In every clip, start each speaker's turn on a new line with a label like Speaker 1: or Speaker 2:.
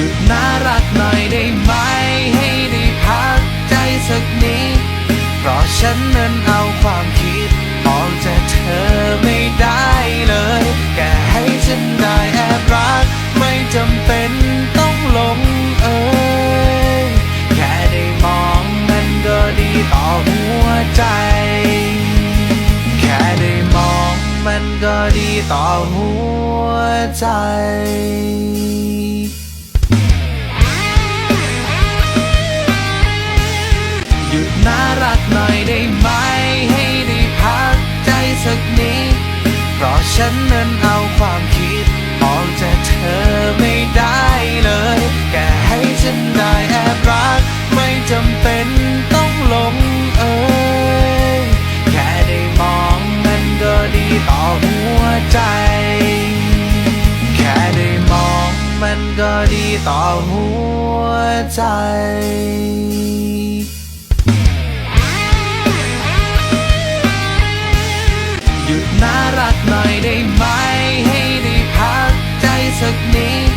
Speaker 1: ยุดน่ารักหน่อยได้ไหม ให้ได้พักใจสักนิด เพราะฉันนั้นเอาความคิดออกจากเธอไม่ได้เลยแค่ให้ฉันได้แอบรัก ไม่จำเป็นต้องหลงเอยแค่ได้มองมันก็ดีต่อหัวใจ แค่ได้มองมันก็ดีต่อหัวใจ หยุดน่ารักหน่อยได้ไหม ให้ได้พักใจสักนิด เพราะฉันนั้นเอาความคิดออกจากเธอไม่ได้เลยแค่ให้ฉันได้แอบรัก ไม่จำเป็นต้องหลงเอยแค่ได้มองมันก็ดีต่อหัวใจ แค่ได้มองมันก็ดีต่อหัวใจ ยุดน่ารักหน่อยได้ไหม ให้ได้พักใจสักนิด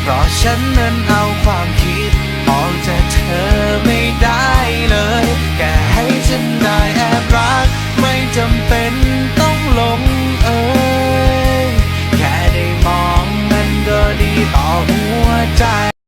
Speaker 1: เพราะฉันนั้นเอาความคิด ออกจากเธอไม่ได้เลยแค่ให้ฉันได้แอบรัก ไม่จำเป็น